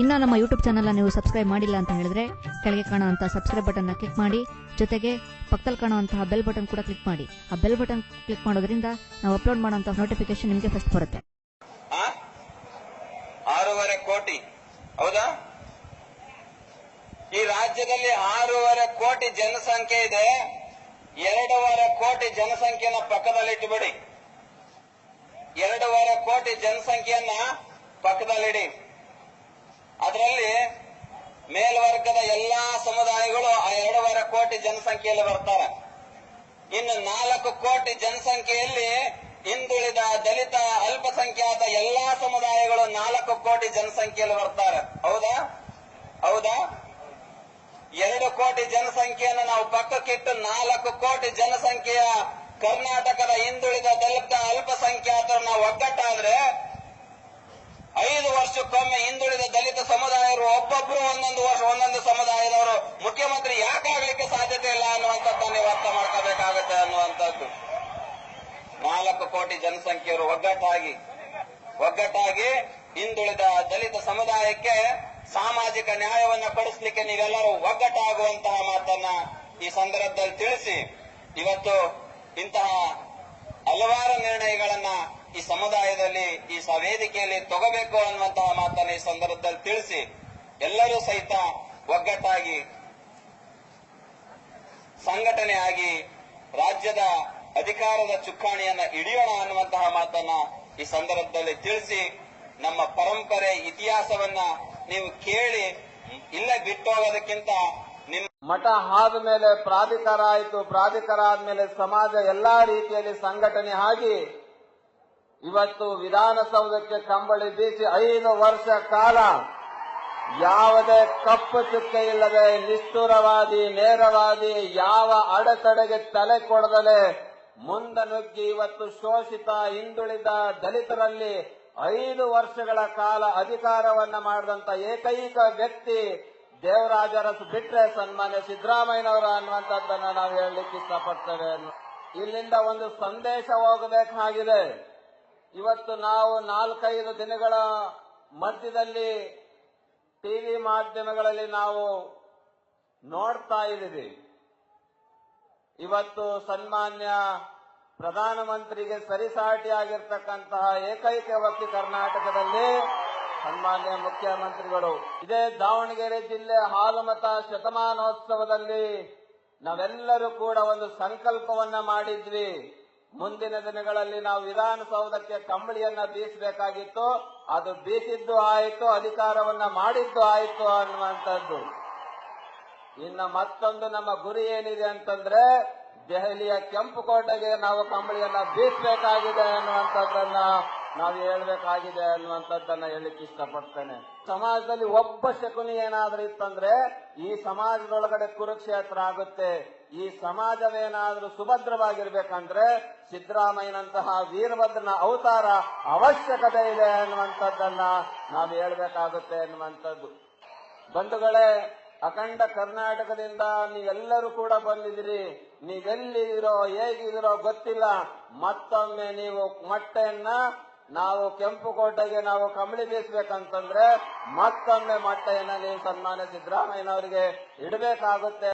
ಇನ್ನ ನಮ್ಮ YouTube channel ನೀವು ಸಬ್ಸ್ಕ್ರೈಬ್ ಮಾಡಿಲ್ಲ ಅಂತ ಹೇಳಿದ್ರೆ ಕೆಳಗೆ ಕಾಣುವಂತಹ ಸಬ್ಸ್ಕ್ರೈಬ್ ಬಟನ್ನ ಕ್ಲಿಕ್ ಮಾಡಿ, ಜೊತೆಗೆ ಪಕ್ಕದಲ್ಲಿ ಕಾಣುವಂತಹ ಬೆಲ್ ಬಟನ್ ಕೂಡ ಕ್ಲಿಕ್ ಮಾಡಿ. ಆ ಬೆಲ್ ಬಟನ್ ಕ್ಲಿಕ್ ಮಾಡೋದ್ರಿಂದ ನಾವು ಅಪ್ಲೋಡ್ ಮಾಡುವಂತಹ ನೋಟಿಫಿಕೇಶನ್ ನಿಮಗೆ ಫಸ್ಟ್ ಬರುತ್ತೆ? ಆರೂವರೆ ಕೋಟಿ. ಹೌದಾ? ಈ ರಾಜ್ಯದಲ್ಲಿ ಆರೂವರೆ ಕೋಟಿ ಜನಸಂಖ್ಯೆ ಇದೆ. ಎರಡೂವರೆ ಕೋಟಿ ಜನಸಂಖ್ಯೆನ ಪಕ್ಕದಲ್ಲಿಟ್ಟುಬಿಡಿ. ಎರಡೂವರೆ ಕೋಟಿ ಜನಸಂಖ್ಯೆಯನ್ನ ಪಕ್ಕದಲ್ಲಿಡಿ. ಅದರಲ್ಲಿ ಮೇಲ್ವರ್ಗದ ಎಲ್ಲಾ ಸಮುದಾಯಗಳು ಆ ಎರಡೂವರೆ ಕೋಟಿ ಜನಸಂಖ್ಯೆಯಲ್ಲಿ ಬರ್ತಾರೆ. ಇನ್ನು ನಾಲ್ಕು ಕೋಟಿ ಜನಸಂಖ್ಯೆಯಲ್ಲಿ ಹಿಂದುಳಿದ ದಲಿತ, ಅಲ್ಪಸಂಖ್ಯಾತ ಎಲ್ಲಾ ಸಮುದಾಯಗಳು ನಾಲ್ಕು ಕೋಟಿ ಜನಸಂಖ್ಯೆಯಲ್ಲಿ ಬರ್ತಾರೆ. ಹೌದಾ? ಹೌದಾ? ಎರಡು ಕೋಟಿ ಜನಸಂಖ್ಯೆಯನ್ನು ನಾವು ಪಕ್ಕಕ್ಕಿಟ್ಟು ನಾಲ್ಕು ಕೋಟಿ ಜನಸಂಖ್ಯೆಯ ಕರ್ನಾಟಕದ ಹಿಂದುಳಿದ ದಲಿತ ಅಲ್ಪಸಂಖ್ಯಾತರು ನಾವು ಒಗ್ಗಟ್ಟಾದ್ರೆ ಐದು ವರ್ಷಕ್ಕೊಮ್ಮೆ ಹಿಂದುಳಿದ ದಲಿತ ಸಮುದಾಯರು ಒಬ್ಬೊಬ್ರು ಒಂದೊಂದು ವರ್ಷ, ಒಂದೊಂದು ಸಮುದಾಯದವರು, ಮುಖ್ಯಮಂತ್ರಿ ಯಾಕಾಗಲಿಕ್ಕೆ ಸಾಧ್ಯತೆ ಇಲ್ಲ ಅನ್ನುವಂಥದ್ದು ನೀವು ಅರ್ಥ ಮಾಡ್ಕೋಬೇಕಾಗತ್ತೆ ಅನ್ನುವಂಥದ್ದು. ನಾಲ್ಕು ಕೋಟಿ ಜನಸಂಖ್ಯೆಯರು ಒಗ್ಗಟ್ಟಾಗಿ ಒಗ್ಗಟ್ಟಾಗಿ ಹಿಂದುಳಿದ ದಲಿತ ಸಮುದಾಯಕ್ಕೆ ಸಾಮಾಜಿಕ ನ್ಯಾಯವನ್ನು ಕೊಡಿಸ್ಲಿಕ್ಕೆ ನೀವೆಲ್ಲರೂ ಒಗ್ಗಟ್ಟಾಗುವಂತಹ ಮಾತನ್ನ ಈ ಸಂದರ್ಭದಲ್ಲಿ ತಿಳಿಸಿ, ಇವತ್ತು ಇಂತಹ ಹಲವಾರು ನಿರ್ಣಯಗಳನ್ನ ಈ ಸಮುದಾಯದಲ್ಲಿ ಈ ವೇದಿಕೆಯಲ್ಲಿ ತಗೋಬೇಕು ಅನ್ನುವಂತಹ ಮಾತನ್ನ ಈ ಸಂದರ್ಭದಲ್ಲಿ ತಿಳಿಸಿ ಎಲ್ಲರೂ ಸಹಿತ ಒಗ್ಗಟ್ಟಾಗಿ ಸಂಘಟನೆ ಆಗಿ ರಾಜ್ಯದ ಅಧಿಕಾರದ ಚುಕ್ಕಾಣಿಯನ್ನ ಹಿಡಿಯೋಣ ಅನ್ನುವಂತಹ ಮಾತನ್ನ ಈ ಸಂದರ್ಭದಲ್ಲಿ ತಿಳಿಸಿ ನಮ್ಮ ಪರಂಪರೆ, ಇತಿಹಾಸವನ್ನ ನೀವು ಕೇಳಿ ಇಲ್ಲ ಬಿಟ್ಟೋಗೋದಕ್ಕಿಂತ ನಿಮ್ಮ ಮಠ ಆದ ಮೇಲೆ ಪ್ರಾಧಿಕಾರ ಆಯಿತು. ಪ್ರಾಧಿಕಾರ ಆದ್ಮೇಲೆ ಸಮಾಜ ಎಲ್ಲಾ ರೀತಿಯಲ್ಲಿ ಸಂಘಟನೆ ಆಗಿ ಇವತ್ತು ವಿಧಾನಸೌಧಕ್ಕೆ ಕಂಬಳಿ ಬೀಸಿ ಐದು ವರ್ಷ ಕಾಲ ಯಾವುದೇ ಕಪ್ಪು ಚುಕ್ಕೆ ಇಲ್ಲದೆ, ನಿಷ್ಠುರವಾದಿ, ನೇರವಾದಿ, ಯಾವ ಅಡೆತಡೆಗೆ ತಲೆ ಕೊಡದಲೆ, ಮುಂದೆ ನುಗ್ಗಿ ಇವತ್ತು ಶೋಷಿತ, ಹಿಂದುಳಿದ ದಲಿತರಲ್ಲಿ ಐದು ವರ್ಷಗಳ ಕಾಲ ಅಧಿಕಾರವನ್ನ ಮಾಡಿದಂತ ಏಕೈಕ ವ್ಯಕ್ತಿ ದೇವರಾಜ ಅರಸು ಬಿಟ್ರೆ ಸನ್ಮಾನ್ಯ ಸಿದ್ದರಾಮಯ್ಯನವರು ಅನ್ನುವಂಥದ್ದನ್ನ ನಾವು ಹೇಳಲಿಕ್ಕೆ ಇಷ್ಟಪಡ್ತೇವೆ. ಇಲ್ಲಿಂದ ಒಂದು ಸಂದೇಶ ಹೋಗಬೇಕಾಗಿದೆ. ಇವತ್ತು ನಾವು ನಾಲ್ಕೈದು ದಿನಗಳ ಮಧ್ಯದಲ್ಲಿ ಟಿವಿ ಮಾಧ್ಯಮಗಳಲ್ಲಿ ನಾವು ನೋಡ್ತಾ ಇದ್ದೀವಿ. ಇವತ್ತು ಸನ್ಮಾನ್ಯ ಪ್ರಧಾನಮಂತ್ರಿಗೆ ಸರಿಸಾಟಿಯಾಗಿರ್ತಕ್ಕಂತಹ ಏಕೈಕ ವ್ಯಕ್ತಿ ಕರ್ನಾಟಕದಲ್ಲಿ ಸನ್ಮಾನ್ಯ ಮುಖ್ಯಮಂತ್ರಿಗಳು. ಇದೇ ದಾವಣಗೆರೆ ಜಿಲ್ಲೆ ಹಾಲುಮತ ಶತಮಾನೋತ್ಸವದಲ್ಲಿ ನಾವೆಲ್ಲರೂ ಕೂಡ ಒಂದು ಸಂಕಲ್ಪವನ್ನ ಮಾಡಿದ್ವಿ. ಮುಂದಿನ ದಿನಗಳಲ್ಲಿ ನಾವು ವಿಧಾನಸೌಧಕ್ಕೆ ಕಂಬಳಿಯನ್ನ ಬೀಸಬೇಕಾಗಿತ್ತು. ಅದು ಬೀಸಿದ್ದು ಆಯಿತು, ಅಧಿಕಾರವನ್ನ ಮಾಡಿದ್ದು ಆಯಿತು ಅನ್ನುವಂಥದ್ದು. ಇನ್ನ ಮತ್ತೊಂದು ನಮ್ಮ ಗುರಿ ಏನಿದೆ ಅಂತಂದ್ರೆ ದೆಹಲಿಯ ಕೆಂಪುಕೋಟೆಗೆ ನಾವು ಕಂಬಳಿಯನ್ನ ಬೀಸಬೇಕಾಗಿದೆ ಅನ್ನುವಂಥದ್ದನ್ನ ನಾವು ಹೇಳ್ಬೇಕಾಗಿದೆ ಅನ್ನುವಂಥದ್ದನ್ನ ಹೇಳಲಿಕ್ಕೆ ಇಷ್ಟಪಡ್ತೇನೆ. ಸಮಾಜದಲ್ಲಿ ಒಬ್ಬ ಶಕುನಿ ಏನಾದ್ರೂ ಇತ್ತಂದ್ರೆ ಈ ಸಮಾಜದೊಳಗಡೆ ಕುರುಕ್ಷೇತ್ರ ಆಗುತ್ತೆ. ಈ ಸಮಾಜವೇನಾದ್ರೂ ಸುಭದ್ರವಾಗಿರ್ಬೇಕಂದ್ರೆ ಸಿದ್ದರಾಮಯ್ಯನಂತಹ ವೀರಭದ್ರನ ಅವತಾರ ಅವಶ್ಯಕತೆ ಇದೆ ಅನ್ನುವಂಥದ್ದನ್ನ ನಾವು ಹೇಳ್ಬೇಕಾಗುತ್ತೆ ಅನ್ನುವಂಥದ್ದು. ಬಂಧುಗಳೇ, ಅಖಂಡ ಕರ್ನಾಟಕದಿಂದ ನೀವೆಲ್ಲರೂ ಕೂಡ ಬಂದಿದ್ದೀರಿ. ನೀವೆಲ್ಲಿದ್ದೀರೋ ಹೇಗಿದಿರೋ ಗೊತ್ತಿಲ್ಲ. ಮತ್ತೊಮ್ಮೆ ನೀವು ಮೊಟ್ಟೆಯನ್ನ ನಾವು ಕೆಂಪು ಕೋಟೆಗೆ ನಾವು ಕಂಬಳಿ ಬೀಸಬೇಕಂತಂದ್ರೆ ಮತ್ತೊಮ್ಮೆ ಮಟ್ಟೆಯನ್ನ ನೀವು ಸನ್ಮಾನ ಸಿದ್ದರಾಮಯ್ಯನವರಿಗೆ ಇಡಬೇಕಾಗುತ್ತೆ.